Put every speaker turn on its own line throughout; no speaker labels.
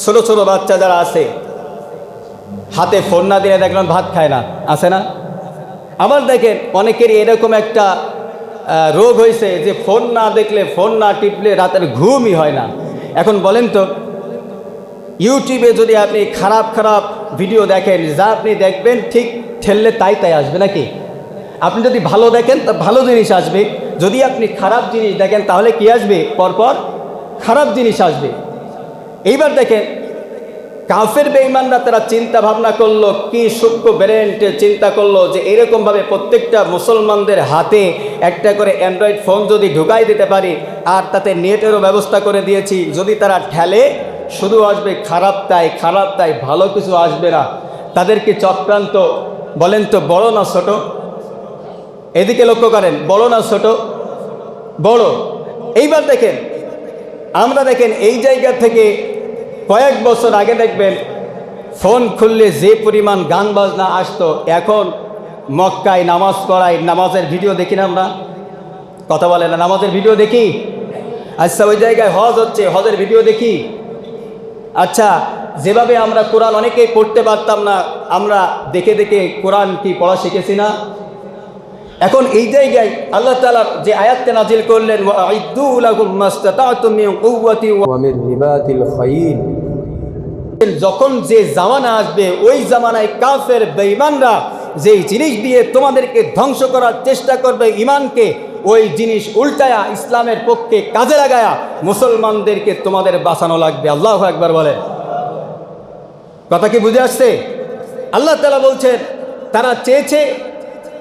ছোট ছোট বাচ্চা যারা আছে, হাতে ফোন না দিলে দেখলাম ভাত খায় না। আছে না? আবার দেখেন অনেকেরই এরকম একটা রোগ হয়েছে যে ফোন না দেখলে, ফোন না টিপলে রাতের ঘুমই হয় না। এখন বলেন তো, ইউটিউবে যদি আপনি খারাপ খারাপ ভিডিও দেখেন, যা আপনি দেখবেন ঠিক ঠেললে তাই তাই আসবে নাকি? আপনি যদি ভালো দেখেন, তা ভালো জিনিস আসবে। যদি আপনি খারাপ জিনিস দেখেন, তাহলে কি আসবে? পরপর খারাপ জিনিস আসবে। এইবার দেখেন, কাফের বেঈমানরা তারা চিন্তা ভাবনা করল, কি সূক্ষ্ম ব্রেনটে চিন্তা করল যে এরকমভাবে প্রত্যেকটা মুসলমানদের হাতে একটা করে অ্যান্ড্রয়েড ফোন যদি ঢুকাই দিতে পারি, আর তাতে নেটেরও ব্যবস্থা করে দিয়েছি, যদি তারা ঠেলে শুধু আসবে খারাপ তাই খারাপ তাই, ভালো কিছু আসবে না। তাদেরকে চক্রান্ত? বলেন তো, বড় না ছোট? এদিকে লক্ষ্য করেন, বড় না ছোট? বড়। এইবার দেখেন, আমরা দেখেন এই জায়গা থেকে কয়েক বছর আগে দেখবেন ফোন খুললে যে পরিমাণ গান বাজনা আসতো, এখন মক্কায় নামাজ পড়াই নামাজের ভিডিও দেখি না আমরা? কথা বলে না, নামাজের ভিডিও দেখি? আচ্ছা ওই জায়গায় হজ হচ্ছে, হজের ভিডিও দেখি? আচ্ছা যেভাবে আমরা কোরআন অনেকেই পড়তে পারতাম না, আমরা দেখে দেখে কোরআন কি পড়া শিখেছি না? এখন এই জায়গায় আল্লাহ তালা যে আয়াতটা নাজিল করলেন যখন যে জামানা আসবে ওই জামানায় কাফের বেঈমানরা যেই জিনিস দিয়ে তোমাদেরকে ধ্বংস করার চেষ্টা করবে ইমানকে ওই জিনিস উল্টায়া ইসলামের পক্ষে কাজে লাগায়া মুসলমানদেরকে তোমাদের বাঁচানো লাগবে। আল্লাহ একবার বলে কথা কি বুঝে আসছে? আল্লাহ তালা বলছেন তারা চেয়েছে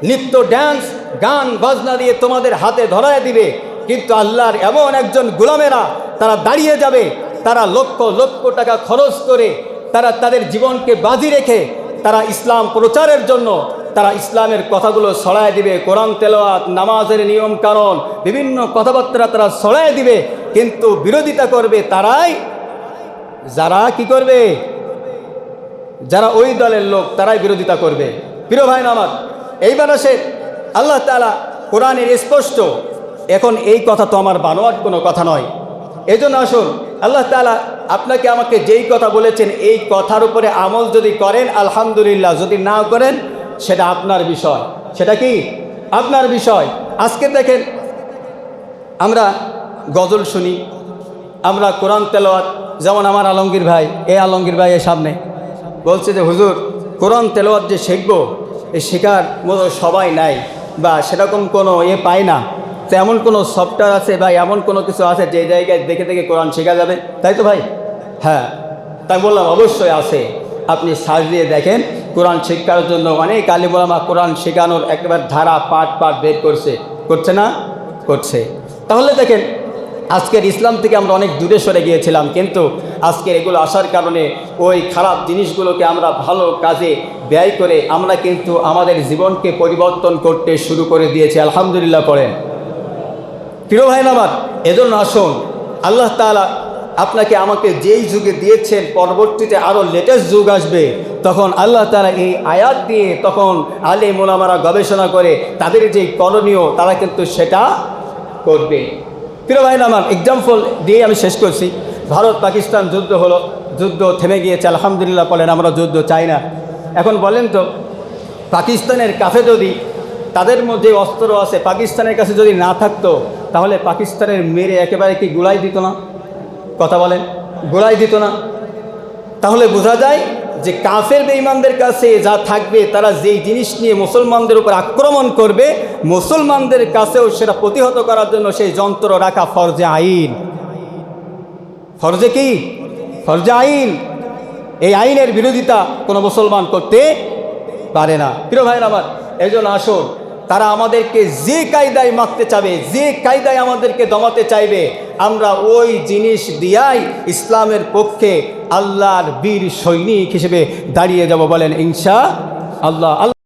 নৃত্য ড্যান্স গান, বাজনা দিয়ে তোমাদের হাতে ধরায় দিবে। কিন্তু আল্লাহর এমন একজন গোলামেরা তারা দাঁড়িয়ে যাবে, তারা লক্ষ লক্ষ টাকা খরচ করে তারা তাদের জীবনকে বাজি রেখে তারা ইসলাম প্রচারের জন্য তারা ইসলামের কথাগুলো ছড়ায় দিবে, কোরআন তেলাওয়াত, নামাজের নিয়ম কারণ বিভিন্ন কথাবার্তা তারা ছড়ায় দিবে। কিন্তু বিরোধিতা করবে তারাই। যারা কি করবে? যারা ওই দলের লোক তারাই বিরোধিতা করবে। প্রিয় ভাই আমার এইবার মানুষের আল্লাহ তালা কোরআনের স্পষ্ট, এখন এই কথা তো আমার বানোয়ার কোনো কথা নয়। এই জন্য আসুন, আল্লাহ তালা আপনাকে আমাকে যেই কথা বলেছেন, এই কথার উপরে আমল যদি করেন, আলহামদুলিল্লাহ, যদি না করেন, সেটা আপনার বিষয়। সেটা কি? আপনার বিষয়। আজকে দেখেন, আমরা গজল শুনি, আমরা কোরআন তেলাওয়াত, যেমন আমার আলমগীর ভাই এই আলমগীর ভাই সামনে বলছে যে, হুজুর, কোরআন তেলাওয়াত যে শিখব এই শেখার মতো সবাই নাই বা সেরকম কোনো এ পায় না। তো এমন কোনো সফটওয়্যার আছে বা এমন কোনো কিছু আছে যে জায়গায় দেখে দেখে কোরআন শেখা যাবে? তাই তো ভাই? হ্যাঁ তাই বললাম অবশ্যই আছে। আপনি সার্চ দিয়ে দেখেন, কোরআন শিক্ষার জন্য অনেক আলিমুলামা কোরআন শেখানোর একবার ধারা পাঠ পাঠ বের করছে। করছে না? করছে। তাহলে দেখেন, আজকের ইসলাম থেকে আমরা অনেক দূরে সরে গিয়েছিলাম, কিন্তু আজকের এগুলো আসার কারণে ওই খারাপ জিনিসগুলোকে আমরা ভালো কাজে ব্যয় করে আমরা কিন্তু আমাদের জীবনকে পরিবর্তন করতে শুরু করে দিয়েছি, আলহামদুলিল্লাহ পড়েন। প্রিয় ভাই আমার, এজন্য আসুন, আল্লাহ তালা আপনাকে আমাকে যেই যুগে দিয়েছেন, পরবর্তীতে আরও লেটেস্ট যুগ আসবে, তখন আল্লাহ তারা এই আয়াত দিয়ে তখন আলে মোলামারা গবেষণা করে তাদের যেই করণীয়, তারা কিন্তু সেটা করবে। প্রিয় ভাই আমার এক্সাম্পল দিয়ে আমি শেষ করছি। ভারত পাকিস্তান যুদ্ধ হলো, যুদ্ধ থেমে গিয়েছে, আলহামদুলিল্লাহ বলেন, আমরা যুদ্ধ চাই না। এখন বলেন তো, পাকিস্তানের কাছে যদি তাদের মধ্যে অস্ত্র আছে, পাকিস্তানের কাছে যদি না থাকতো, তাহলে পাকিস্তানের মেরে একেবারে কি গুড়াই দিত না? কথা বলেন গুড়াই দিত না। তাহলে বোঝা যায় যে কাফের বেঈমানদের কাছে যা থাকবে, তারা যেই জিনিস নিয়ে মুসলমানদের উপর আক্রমণ করবে, মুসলমানদের কাছেও সেটা প্রতিহত করার জন্য সেই যন্ত্র রাখা ফরজে আইন। ফরজে কি? ফরজে আইন। এই আইনের বিরোধিতা কোনো মুসলমান করতে পারে না। প্রিয় ভাইয়ের আমার, এই জন্য আসুন, তারা আমাদেরকে যে কায়দায় মারতে চাবে, যে কায়দায় আমাদেরকে দমাতে চাইবে, আমরা ওই জিনিস দিয়াই ইসলামের পক্ষে আল্লাহর বীর সৈনিক হিসেবে দাঁড়িয়ে যাব বলেন ইনশা আল্লাহ। আল্লাহ